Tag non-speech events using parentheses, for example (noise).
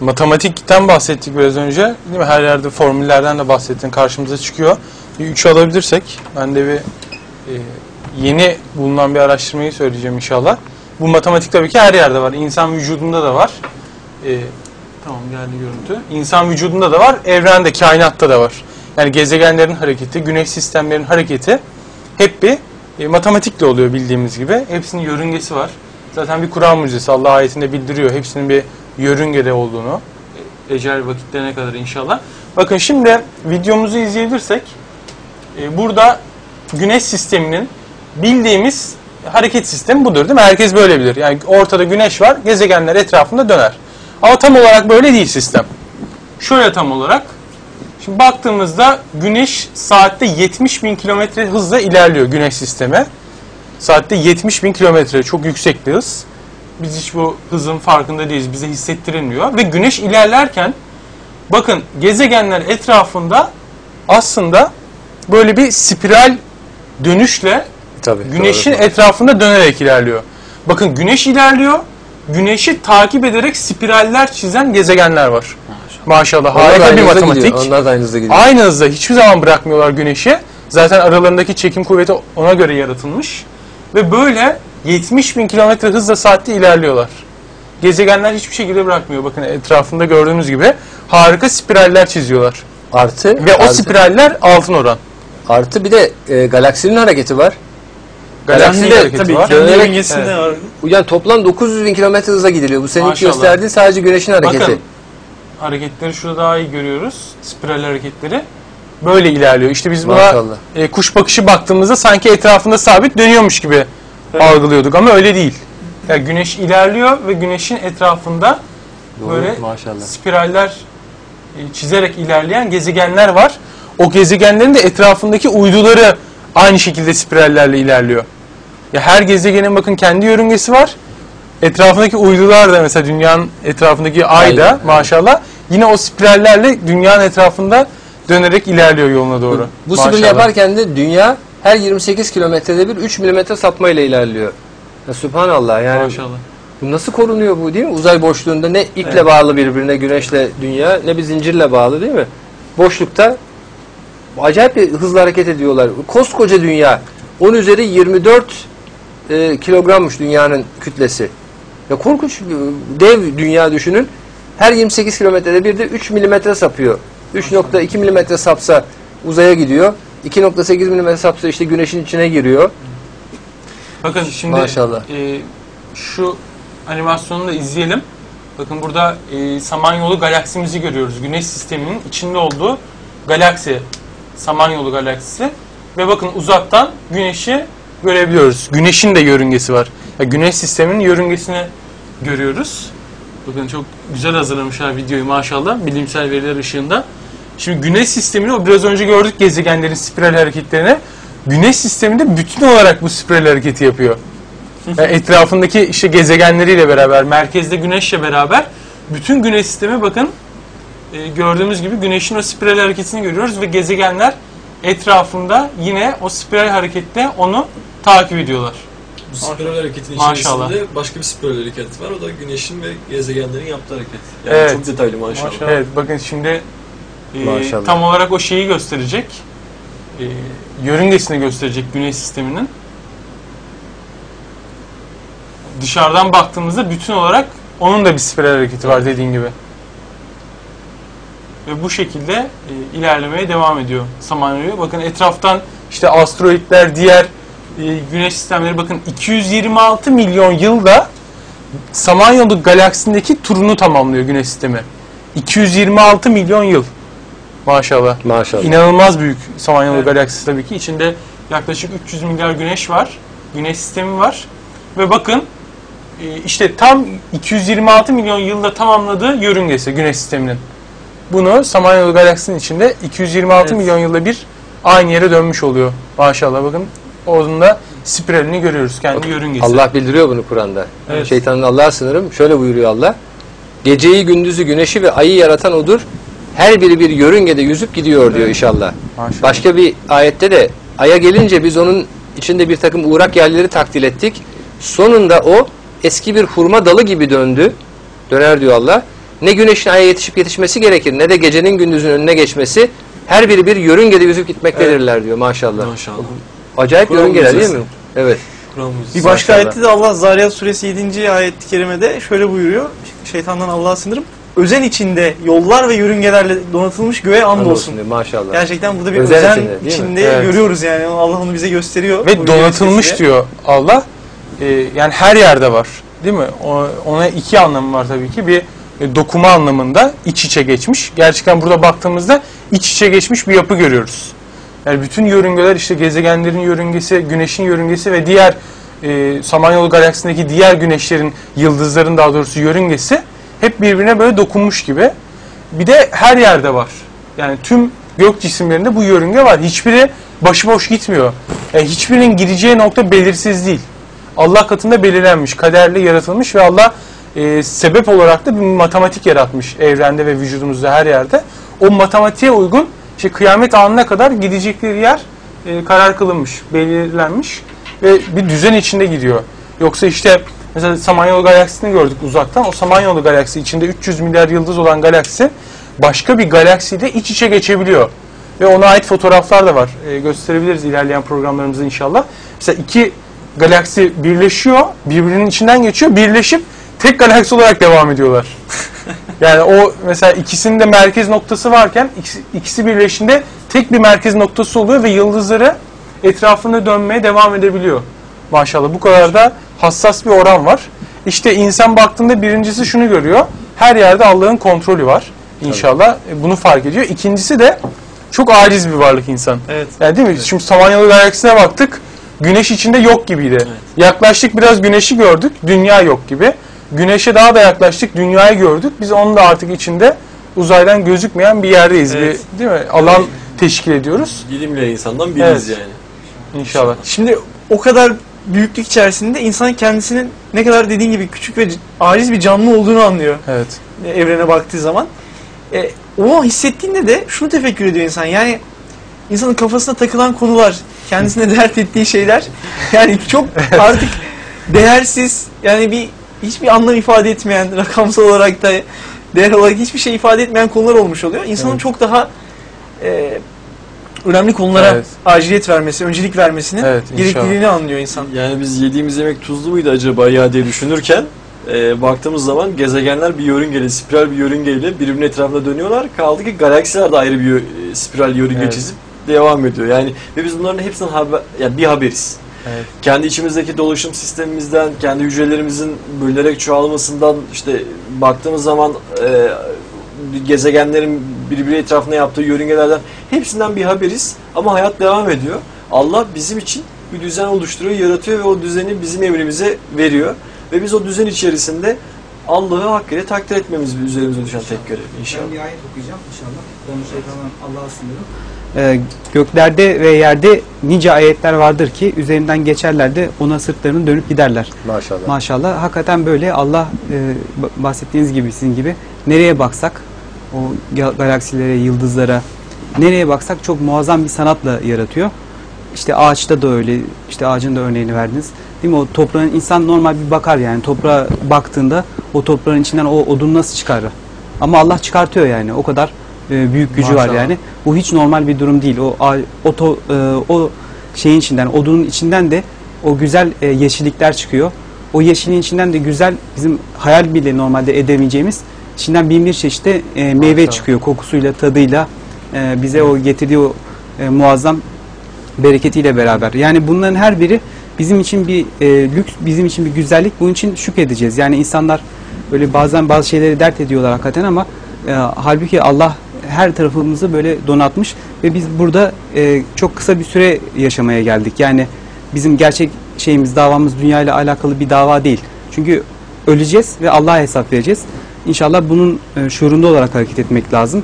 Matematikten bahsettik biraz önce. Değil mi? Her yerde formüllerden de bahsettin. Karşımıza çıkıyor. Bir 3 alabilirsek. Ben de bir e, yeni bulunan bir araştırmayı söyleyeceğim inşallah. Bu matematik tabii ki her yerde var. İnsan vücudunda da var. E, tamam geldi görüntü. İnsan vücudunda da var. Evrende, kainatta da var. Yani gezegenlerin hareketi, güneş sistemlerinin hareketi hep bir e, matematikle oluyor bildiğimiz gibi. Hepsinin yörüngesi var. Zaten bir Kur'an mucizesi Allah ayetinde bildiriyor. Hepsinin bir yörüngede olduğunu. e, Ecel vakitlerine kadar inşallah. Bakın şimdi videomuzu izleyebilirsek e, burada güneş sisteminin bildiğimiz hareket sistemi budur değil mi? Herkes böyle bilir. Yani ortada güneş var, gezegenler etrafında döner. Ama tam olarak böyle değil sistem. Şöyle tam olarak. Şimdi baktığımızda güneş saatte 70 bin kilometre hızla ilerliyor güneş sistemi. Saatte 70 bin kilometre çok yüksek bir hız. Biz hiç bu hızın farkında değiliz. Bize hissettirilmiyor. Ve güneş ilerlerken bakın gezegenler etrafında aslında böyle bir spiral dönüşle Tabii. güneşin doğru. etrafında dönerek ilerliyor. Bakın güneş ilerliyor. Güneşi takip ederek spiraller çizen gezegenler var. Maşallah. Onlar Harika bir matematik. gidiyor. Onlar da aynı hızda gidiyor. Aynı hızda hiçbir zaman bırakmıyorlar güneşi. Zaten aralarındaki çekim kuvveti ona göre yaratılmış. Ve böyle 70 bin kilometre hızla saatte ilerliyorlar. Gezegenler hiçbir şekilde bırakmıyor. Bakın etrafında gördüğünüz gibi harika spiraller çiziyorlar. Artı Ve o artı, spiraller altın oran. artı bir de e, galaksinin hareketi var. Galaksinin hareketi Tabii var. kendi Dönerek- var. Yani toplam 900 bin kilometre hızla gidiliyor. Bu senin gösterdiğin sadece güneşin hareketi. Bakın hareketleri şurada daha iyi görüyoruz. Spiral hareketleri. Böyle ilerliyor. İşte biz buna Maşallah. e, kuş bakışı baktığımızda sanki etrafında sabit dönüyormuş gibi Evet. Algılıyorduk ama öyle değil. Yani güneş ilerliyor ve güneşin etrafında Doğru, böyle maşallah. spiraller e, çizerek ilerleyen gezegenler var. O gezegenlerin de etrafındaki uyduları aynı şekilde spirallerle ilerliyor. Ya her gezegenin bakın kendi yörüngesi var. Etrafındaki uydular da mesela dünyanın etrafındaki ay da maşallah yine o spirallerle dünyanın etrafında dönerek ilerliyor yoluna doğru. Bu Maşallah. spiral yaparken de dünya her 28 kilometrede bir 3 milimetre sapmayla ilerliyor. Ya Subhanallah yani Maşallah. bu nasıl korunuyor bu değil mi? Uzay boşluğunda ne iple Evet. bağlı birbirine güneşle dünya ne bir zincirle bağlı değil mi? Boşlukta acayip bir hızla hareket ediyorlar. Koskoca dünya 10 üzeri 24 e, kilogrammış dünyanın kütlesi. Ya korkunç dev dünya düşünün. Her 28 kilometrede bir de 3 milimetre sapıyor. 3.2 milimetre sapsa uzaya gidiyor. 2.8 milimetre sapsa işte güneşin içine giriyor. Bakın şimdi Maşallah. e, şu animasyonu da izleyelim. Bakın burada e, Samanyolu galaksimizi görüyoruz. Güneş sisteminin içinde olduğu galaksi. Samanyolu galaksisi. Ve bakın uzaktan güneşi görebiliyoruz. Güneşin de yörüngesi var. Ya güneş sisteminin yörüngesini görüyoruz. Bakın çok güzel hazırlamışlar videoyu maşallah bilimsel veriler ışığında. Şimdi güneş sistemini o biraz önce gördük gezegenlerin spiral hareketlerini. Güneş sisteminde bütün olarak bu spiral hareketi yapıyor. Yani etrafındaki işte gezegenleriyle beraber, merkezde güneşle beraber bütün güneş sistemi bakın e, gördüğümüz gibi güneşin o spiral hareketini görüyoruz ve gezegenler etrafında yine o spiral harekette onu takip ediyorlar. Bu spiral hareketin Maşallah. içerisinde başka bir spiral hareket var. O da güneşin ve gezegenlerin yaptığı hareket. Yani Evet. çok detaylı maşallah. Evet bakın şimdi e, Maşallah. tam olarak o şeyi gösterecek. E, yörüngesini gösterecek güneş sisteminin. Dışarıdan baktığımızda bütün olarak onun da bir spiral hareketi var dediğin gibi. Ve bu şekilde e, ilerlemeye devam ediyor Samanyolu. Bakın etraftan işte asteroidler, diğer e, güneş sistemleri bakın 226 milyon yılda Samanyolu galaksisindeki turunu tamamlıyor güneş sistemi. 226 milyon yıl. Maşallah. Maşallah. İnanılmaz büyük Samanyolu Evet. galaksisi tabii ki. İçinde yaklaşık 300 milyar güneş var. Güneş sistemi var. Ve bakın e, işte tam 226 milyon yılda tamamladığı yörüngesi güneş sisteminin. Bunu Samanyolu galaksisinin içinde 226 Evet. milyon yılda bir aynı yere dönmüş oluyor. Maşallah bakın. Onun da spiralini görüyoruz. Kendi yörüngesi. Allah bildiriyor bunu Kur'an'da. Evet. Şeytanın Allah'a sınırım. Şöyle buyuruyor Allah. Geceyi, gündüzü, güneşi ve ayı yaratan odur. Her biri bir yörüngede yüzüp gidiyor diyor inşallah. Maşallah. Başka bir ayette de aya gelince biz onun içinde bir takım uğrak yerleri takdir ettik. Sonunda o eski bir hurma dalı gibi döndü. Döner diyor Allah. Ne güneşin aya yetişip yetişmesi gerekir ne de gecenin gündüzün önüne geçmesi. Her biri bir yörüngede yüzüp gitmektedirler diyor maşallah. Maşallah. Acayip Kur'an yörüngeler değil mi? Evet. Bir başka Maşallah. ayette de Allah Zariyat suresi 7. ayet-i kerimede şöyle buyuruyor. Şeytandan Allah'a sınırım. Özen içinde yollar ve yörüngelerle donatılmış göğe andolsun. diyor maşallah. Gerçekten burada bir Özen özen, içinde, içinde, Evet. görüyoruz yani. Allah onu bize gösteriyor. Ve donatılmış diyor Allah. Ee, yani her yerde var. Değil mi? O- ona iki anlamı var tabii ki. Bir e, dokuma anlamında iç içe geçmiş. Gerçekten burada baktığımızda iç içe geçmiş bir yapı görüyoruz. Yani bütün yörüngeler işte gezegenlerin yörüngesi, güneşin yörüngesi ve diğer e, Samanyolu galaksisindeki diğer güneşlerin, yıldızların daha doğrusu yörüngesi hep birbirine böyle dokunmuş gibi. Bir de her yerde var. Yani tüm gök cisimlerinde bu yörünge var. Hiçbiri başıboş gitmiyor. Yani hiçbirinin gideceği nokta belirsiz değil. Allah katında belirlenmiş, kaderle yaratılmış ve Allah e, sebep olarak da bir matematik yaratmış evrende ve vücudumuzda her yerde. O matematiğe uygun işte kıyamet anına kadar gidecekleri yer e, karar kılınmış, belirlenmiş ve bir düzen içinde gidiyor. Yoksa işte mesela Samanyolu galaksisini gördük uzaktan. O Samanyolu galaksisi içinde 300 milyar yıldız olan galaksi başka bir galaksiyle iç içe geçebiliyor. Ve ona ait fotoğraflar da var. E, gösterebiliriz ilerleyen programlarımızda inşallah. Mesela iki galaksi birleşiyor, birbirinin içinden geçiyor, birleşip tek galaksi olarak devam ediyorlar. (laughs) yani o mesela ikisinin de merkez noktası varken ikisi, ikisi birleşinde tek bir merkez noktası oluyor ve yıldızları etrafında dönmeye devam edebiliyor. Maşallah bu kadar da hassas bir oran var. İşte insan baktığında birincisi şunu görüyor. Her yerde Allah'ın kontrolü var. İnşallah E, bunu fark ediyor. İkincisi de çok aciz bir varlık insan. Evet. Yani değil mi? Şimdi Samanyolu galaksisine baktık. Güneş içinde yok gibiydi. Yaklaştık biraz güneşi gördük. Dünya yok gibi. Güneşe daha da yaklaştık. Dünyayı gördük. Biz onun da artık içinde uzaydan gözükmeyen bir yerdeyiz. Evet. Bir, değil mi? Alan teşkil ediyoruz. Bilimle insandan biriz Evet. yani. İnşallah. Şimdi o kadar büyüklük içerisinde insan kendisinin ne kadar dediğin gibi küçük ve aciz bir canlı olduğunu anlıyor Evet. e, evrene baktığı zaman. E, o hissettiğinde de şunu tefekkür ediyor insan. Yani insanın kafasına takılan konular, kendisine dert ettiği şeyler (laughs) yani çok artık değersiz yani bir hiçbir anlam ifade etmeyen rakamsal olarak da değer olarak hiçbir şey ifade etmeyen konular olmuş oluyor. İnsanın Evet. çok daha e, önemli konulara Evet. aciliyet vermesi, öncelik vermesinin Evet, inşallah. gerekliliğini anlıyor insan. Yani biz yediğimiz yemek tuzlu muydu acaba ya diye düşünürken e, baktığımız zaman gezegenler bir yörüngeyle, spiral bir yörüngeyle birbirinin etrafında dönüyorlar. Kaldı ki galaksiler de ayrı bir e, spiral yörünge Evet. çizip devam ediyor. Yani ve biz bunların hepsinden haber, yani bir haberiz. Evet. Kendi içimizdeki dolaşım sistemimizden, kendi hücrelerimizin bölünerek çoğalmasından işte baktığımız zaman e, gezegenlerin birbiri etrafında yaptığı yörüngelerden hepsinden bir haberiz ama hayat devam ediyor. Allah bizim için bir düzen oluşturuyor, yaratıyor ve o düzeni bizim emrimize veriyor. Ve biz o düzen içerisinde Allah'ı hakkıyla takdir etmemiz üzerimize düşen tek görev inşallah. Ben bir ayet okuyacağım inşallah. Onu şeytandan Allah'a sınırım. Ee, göklerde ve yerde nice ayetler vardır ki üzerinden geçerler de ona sırtlarını dönüp giderler. Maşallah. Maşallah hakikaten böyle Allah e, ba- bahsettiğiniz gibi sizin gibi nereye baksak o ga- galaksilere, yıldızlara nereye baksak çok muazzam bir sanatla yaratıyor. İşte ağaçta da öyle. işte ağacın da örneğini verdiniz. Değil mi? O toprağın insan normal bir bakar yani toprağa baktığında o toprağın içinden o odun nasıl çıkar? Ama Allah çıkartıyor yani. O kadar e, büyük gücü var Maşallah. yani. Bu hiç normal bir durum değil. O o, to- e, o şeyin içinden, odunun içinden de o güzel e, yeşillikler çıkıyor. O yeşilin içinden de güzel bizim hayal bile normalde edemeyeceğimiz içinden bin bir çeşitli e, meyve Maşallah. çıkıyor kokusuyla, tadıyla e, bize o getirdiği o e, muazzam bereketiyle beraber. Yani bunların her biri bizim için bir e, lüks, bizim için bir güzellik. Bunun için şükredeceğiz. Yani insanlar böyle bazen bazı şeyleri dert ediyorlar hakikaten ama e, halbuki Allah her tarafımızı böyle donatmış ve biz burada e, çok kısa bir süre yaşamaya geldik. Yani bizim gerçek şeyimiz, davamız dünya ile alakalı bir dava değil. Çünkü öleceğiz ve Allah'a hesap vereceğiz. İnşallah bunun e, şuurunda olarak hareket etmek lazım.